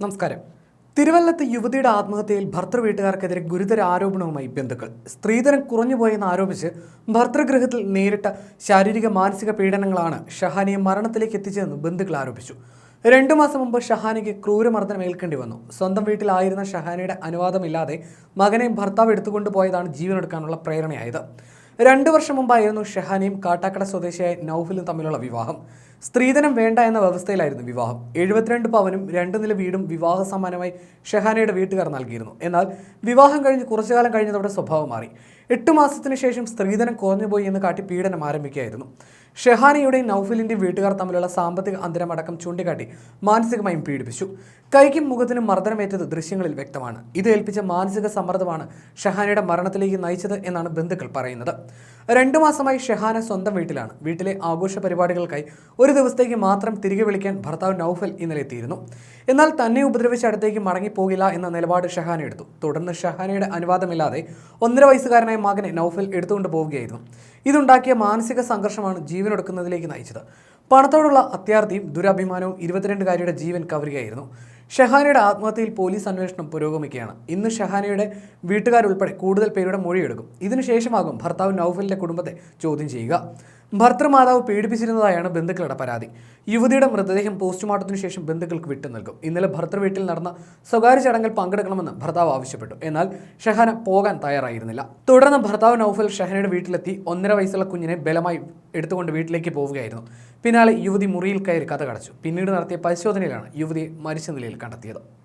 നമസ്കാരം. തിരുവല്ലത്ത് യുവതിയുടെ ആത്മഹത്യയിൽ ഭർത്തൃ വീട്ടുകാർക്കെതിരെ ഗുരുതര ആരോപണവുമായി ബന്ധുക്കൾ. സ്ത്രീധനം കുറഞ്ഞുപോയെന്ന് ആരോപിച്ച് ഭർത്തൃഗൃഹത്തിൽ നേരിട്ട ശാരീരിക മാനസിക പീഡനങ്ങളാണ് ഷഹാനിയെ മരണത്തിലേക്ക് എത്തിച്ചതെന്ന് ബന്ധുക്കൾ ആരോപിച്ചു. രണ്ടു മാസം മുമ്പ് ഷഹാനിക്ക് ക്രൂരമർദ്ദനം ഏൽക്കേണ്ടി വന്നു. സ്വന്തം വീട്ടിലായിരുന്ന ഷഹാനിയുടെ അനുവാദമില്ലാതെ മകനെ ഭർത്താവ് എടുത്തുകൊണ്ടുപോയതാണ് ജീവനെടുക്കാനുള്ള പ്രേരണയായത്. രണ്ടു വർഷം മുമ്പായിരുന്നു ഷഹാനിയും കാട്ടാക്കട സ്വദേശിയായ നൌഫലും തമ്മിലുള്ള വിവാഹം. സ്ത്രീധനം വേണ്ട എന്ന വ്യവസ്ഥയിലായിരുന്നു വിവാഹം. എഴുപത്തിരണ്ട് പവനും രണ്ട് നില വീടും വിവാഹ സമ്മാനമായി ഷെഹാനയുടെ വീട്ടുകാർ നൽകിയിരുന്നു. എന്നാൽ വിവാഹം കഴിഞ്ഞ് കുറച്ചു കാലം കഴിഞ്ഞതോടെ സ്വഭാവം മാറി. എട്ട് മാസത്തിന് ശേഷം സ്ത്രീധനം കുറഞ്ഞുപോയി എന്ന് കാട്ടി പീഡനം ആരംഭിക്കുകയായിരുന്നു. ഷെഹാനയുടെയും നൌഫിലിന്റെയും വീട്ടുകാർ തമ്മിലുള്ള സാമ്പത്തിക അന്തരമടക്കം ചൂണ്ടിക്കാട്ടി മാനസികമായും പീഡിപ്പിച്ചു. കൈക്കും മുഖത്തിനും മർദ്ദനമേറ്റത് ദൃശ്യങ്ങളിൽ വ്യക്തമാണ്. ഇത് ഏൽപ്പിച്ച മാനസിക സമ്മർദ്ദമാണ് ഷെഹാനയുടെ മരണത്തിലേക്ക് നയിച്ചത് എന്നാണ് ബന്ധുക്കൾ പറയുന്നത്. രണ്ടു മാസമായി ഷെഹാന സ്വന്തം വീട്ടിലാണ്. വീട്ടിലെ ആഘോഷ പരിപാടികൾക്കായി ഒരു ദിവസത്തേക്ക് മാത്രം തിരികെ വിളിക്കാൻ ഭർത്താവ് നൌഫൽ ഇന്നലെ എത്തിയിരുന്നു. എന്നാൽ തന്നെ ഉപദ്രവിച്ച അടുത്തേക്ക് മടങ്ങിപ്പോകില്ല എന്ന നിലപാട് ഷഹാന എടുത്തു. തുടർന്ന് ഷഹാനയുടെ അനുവാദമില്ലാതെ ഒന്നര വയസ്സുകാരനായ മകനെ നൌഫൽ എടുത്തുകൊണ്ട് പോവുകയായിരുന്നു. ഇതുണ്ടാക്കിയ മാനസിക സംഘർഷമാണ് ജീവനൊടുക്കുന്നതിലേക്ക് നയിച്ചത്. പണത്തോടുള്ള അത്യാർത്ഥിയും ദുരഭിമാനവും ഇരുപത്തിരണ്ടുകാരിയുടെ ജീവൻ കവരുകയായിരുന്നു. ഷഹാനയുടെ ആത്മഹത്യയിൽ പോലീസ് അന്വേഷണം പുരോഗമിക്കുകയാണ്. ഇന്ന് ഷഹാനയുടെ വീട്ടുകാരുൾപ്പെടെ കൂടുതൽ പേരുടെ മൊഴിയെടുക്കും. ഇതിനുശേഷമാകും ഭർത്താവ് നൌഫലിന്റെ കുടുംബത്തെ ചോദ്യം ചെയ്യുക. ഭർത്തൃമാതാവ് പീഡിപ്പിച്ചിരുന്നതായാണ് ബന്ധുക്കളുടെ പരാതി. യുവതിയുടെ മൃതദേഹം പോസ്റ്റ്മോർട്ടത്തിന് ശേഷം ബന്ധുക്കൾക്ക് വിട്ടു നൽകും. ഇന്നലെ ഭർത്തൃ വീട്ടിൽ നടന്ന സ്വകാര്യ ചടങ്ങിൽ പങ്കെടുക്കണമെന്ന് ഭർത്താവ് ആവശ്യപ്പെട്ടു. എന്നാൽ ഷഹാന പോകാൻ തയ്യാറായിരുന്നില്ല. തുടർന്ന് ഭർത്താവ് നൌഫൽ ഷഹനയുടെ വീട്ടിലെത്തി ഒന്നര വയസ്സുള്ള കുഞ്ഞിനെ ബലമായി എടുത്തുകൊണ്ട് വീട്ടിലേക്ക് പോവുകയായിരുന്നു. പിന്നാലെ യുവതി മുറിയിൽ കയറി കഥ കടച്ചു. പിന്നീട് നടത്തിയ പരിശോധനയിലാണ് യുവതിയെ മരിച്ച നിലയിൽ കണ്ടെത്തിയത്.